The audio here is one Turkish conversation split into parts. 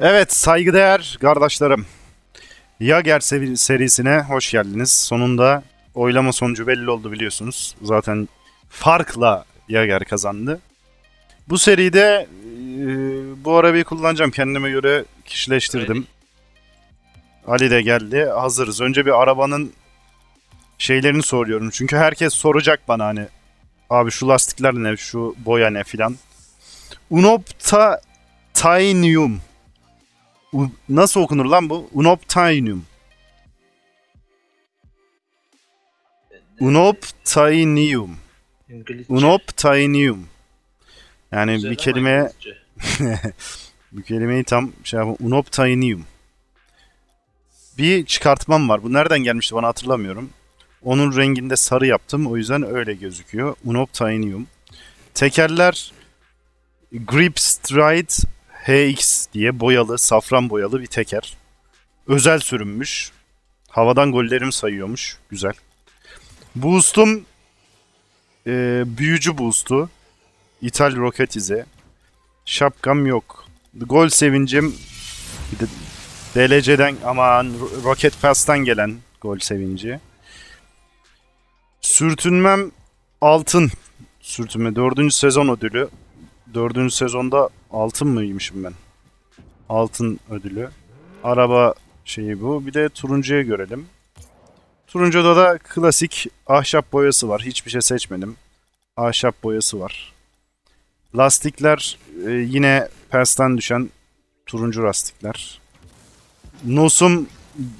Evet saygıdeğer kardeşlerim. Yager seri- serisine hoş geldiniz. Sonunda oylama sonucu belli oldu biliyorsunuz. Zaten farkla Yager kazandı. Bu seride e, bu arabayı kullanacağım. Kendime göre kişileştirdim. Ali de geldi. Hazırız. Önce bir arabanın şeylerini soruyorum. Çünkü herkes soracak bana hani abi şu lastikler ne, şu boya ne filan. Unopta Titanium. Nasıl okunur lan bu? Unobtainium. Unobtainium. İngilizce. Unobtainium. Yani Güzel bir kelimeye bu kelimeyi tam şey yapayım. Unobtainium. Bir çıkartmam var. Bu nereden gelmişti bana hatırlamıyorum. Onun renginde sarı yaptım. O yüzden öyle gözüküyor. Unobtainium. Tekerler Grip Stride HX diye boyalı, safran boyalı bir teker. Özel sürünmüş. Havadan gollerimi sayıyormuş. Güzel. Boost'um e, büyücü boost'u. İthal roketize. Şapkam yok. Gol sevincim DLC'den aman Ro- Rocket Pass'tan gelen gol sevinci. Sürtünmem altın sürtünme. Dördüncü sezon ödülü. Dördüncü sezonda altın mıymışım ben? Altın ödülü. Araba şeyi bu. Bir de turuncuya görelim. Turuncuda da klasik ahşap boyası var. Hiçbir şey seçmedim. Ahşap boyası var. Lastikler e, yine Pers'ten düşen turuncu lastikler. Nosum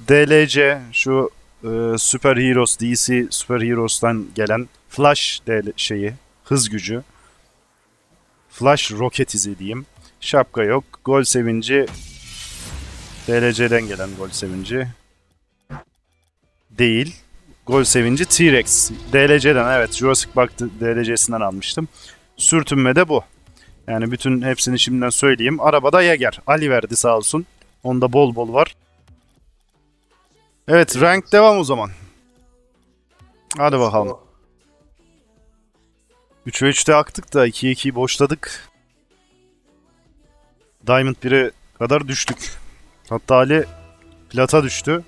DLC şu e, Super Heroes DC Super Heroes'tan gelen Flash DL şeyi hız gücü. Flash roket izi diyeyim. Şapka yok. Gol sevinci DLC'den gelen gol sevinci. Değil. Gol sevinci T-Rex. DLC'den evet Jurassic Park DLC'sinden almıştım. Sürtünme de bu. Yani bütün hepsini şimdiden söyleyeyim. Arabada Yager. Ali verdi sağ olsun. Onda bol bol var. Evet rank devam o zaman. Hadi bakalım. 3'e 3'te aktık da 2'ye 2'yi boşladık. Diamond 1'e kadar düştük. Hatta Ali plata düştü.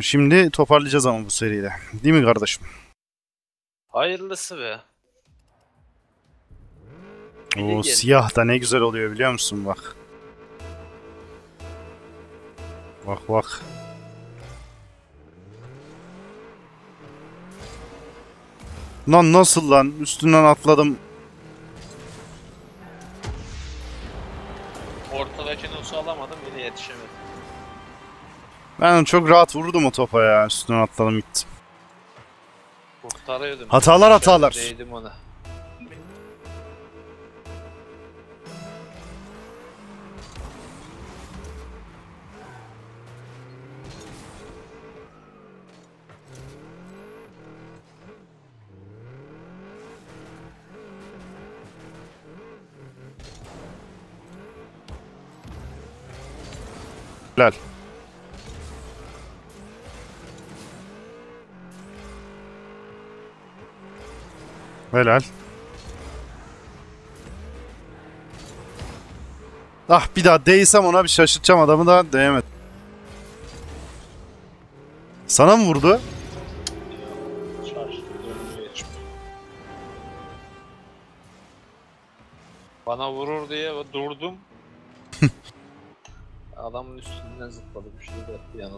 Şimdi toparlayacağız ama bu seride. Değil mi kardeşim? Hayırlısı be. O siyah da ne güzel oluyor biliyor musun bak. Bak bak. Lan nasıl lan? Üstünden atladım. Ortadaki nosu alamadım yine yetişemedim. Ben çok rahat vurdum o topa ya. Üstünden atladım gittim. Kurtarıyordum. Hatalar, hatalar. Değdim ona. Helal. Helal. Ah bir daha değsem ona bir şaşırtacağım adamı da değemedim. Sana mı vurdu? Bana vurur diye durdum. Adamın üstünden zıpladı bir şey de bir yana.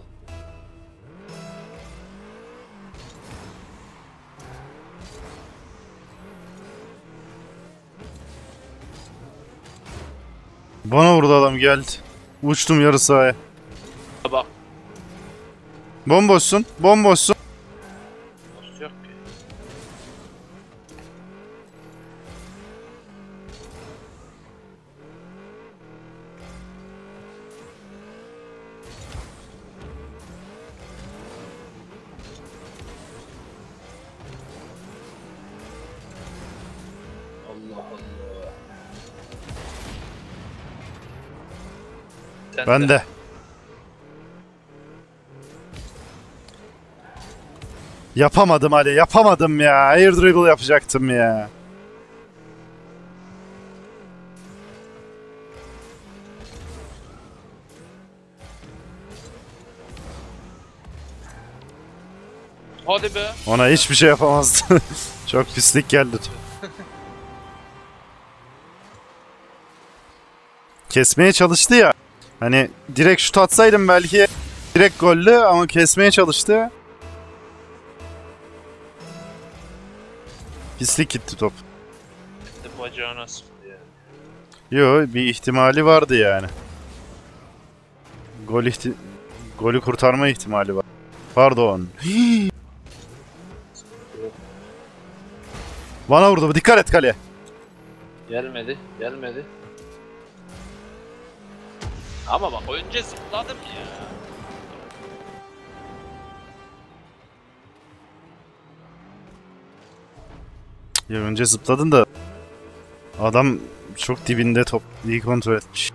Bana vurdu adam geldi. Uçtum yarı sahaya. Bak Bomboşsun. Bomboşsun. Sen ben de. de. Yapamadım Ali yapamadım ya. Air dribble yapacaktım ya. Hadi be. Ona hiçbir şey yapamazdı. Çok pislik geldi. Kesmeye çalıştı ya. Hani direkt şut atsaydım belki direkt gollü ama kesmeye çalıştı. Pislik gitti top. Gitti bacağına sıktı ya. Yo bir ihtimali vardı yani. Gol ihti golü kurtarma ihtimali var. Pardon. Bana vurdu. Dikkat et kaleye. Gelmedi, gelmedi. Ama bak önce zıpladım ya. Ya önce zıpladın da adam çok dibinde top iyi kontrol etmiş.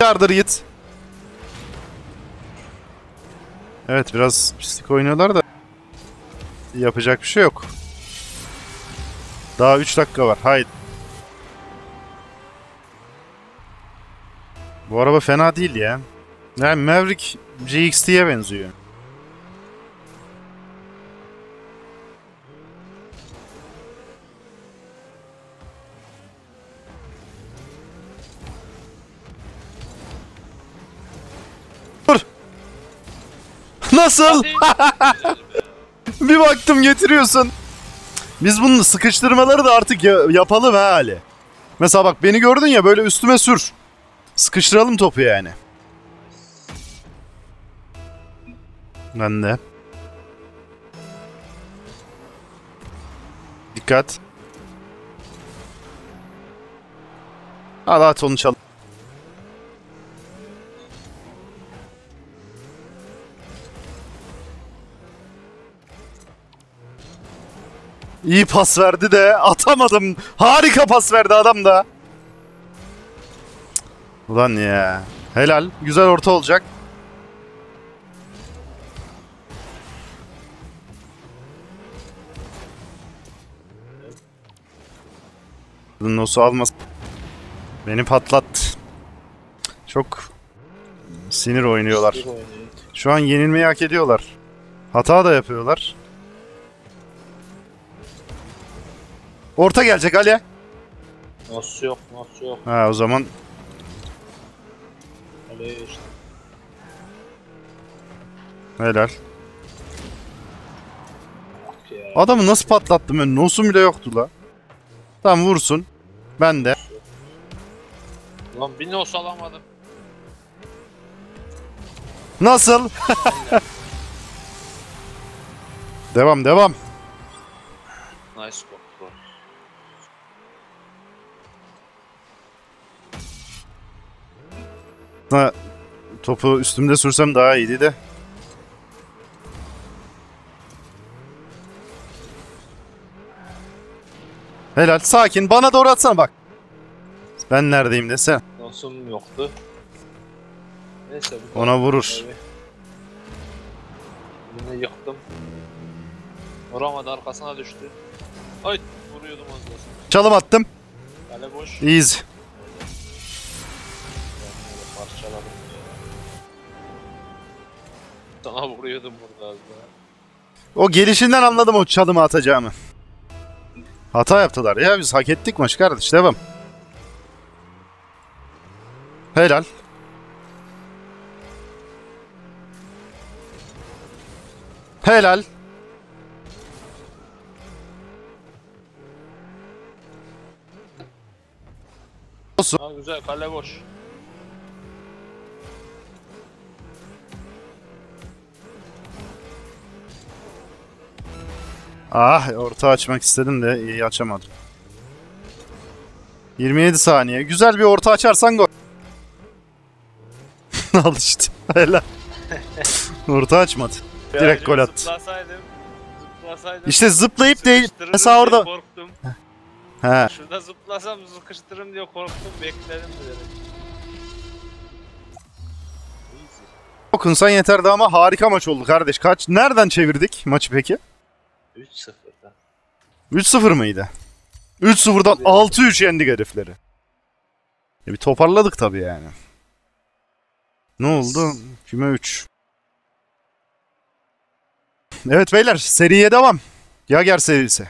Yardır git. Evet biraz pislik oynuyorlar da yapacak bir şey yok. Daha 3 dakika var. Haydi. Bu araba fena değil ya. Yani Maverick GXT'ye benziyor. Dur. Nasıl? Bir baktım getiriyorsun. Biz bunu sıkıştırmaları da artık ya- yapalım ha Ali. Mesela bak beni gördün ya böyle üstüme sür. Sıkıştıralım topu yani. Ben de. Dikkat. Hadi at onu çal. İyi pas verdi de atamadım. Harika pas verdi adam da. Ulan ya. Helal. Güzel orta olacak. Nosu almasın. Beni patlattı. Çok sinir oynuyorlar. Şu an yenilmeyi hak ediyorlar. Hata da yapıyorlar. Orta gelecek Ali. Nasıl yok, nasıl yok. Ha o zaman Kaleye işte. helal. Adamı nasıl patlattım ben? Nosum bile yoktu la. Tamam vursun. Ben de. Lan bir nos alamadım. Nasıl? devam devam. Nice kontrol. Ha, topu üstümde sürsem daha iyiydi de. Helal sakin bana doğru atsana bak. Ben neredeyim desene. Nosum yoktu. Neyse bu Ona vurur. Yine yıktım. Vuramadı arkasına düştü. Ay vuruyordum az. Çalım attım. Kale boş. Easy. Parçaladım. Sana vuruyordum burada az daha. O gelişinden anladım o çalımı atacağımı. Hata yaptılar ya biz hak ettik maç kardeş devam. Helal. Helal. Ha güzel kale boş. Ah orta açmak istedim de iyi açamadım. 27 saniye. Güzel bir orta açarsan gol. Al işte. Helal. orta açmadı. Direkt gol attı. Zıplasaydım. Zıplasaydım. İşte zıplayıp değil. Mesela orada. Korktum. He. Şurada zıplasam sıkıştırırım diye korktum. Bekledim. Easy. Okunsan yeterdi ama harika maç oldu kardeş. Kaç? Nereden çevirdik maçı peki? 3-0'da. 3-0 mıydı? 3-0'dan 6-3 yendik herifleri. E bir toparladık tabii yani. Ne oldu? Küme 3. Evet beyler seriye devam. Yager serisi.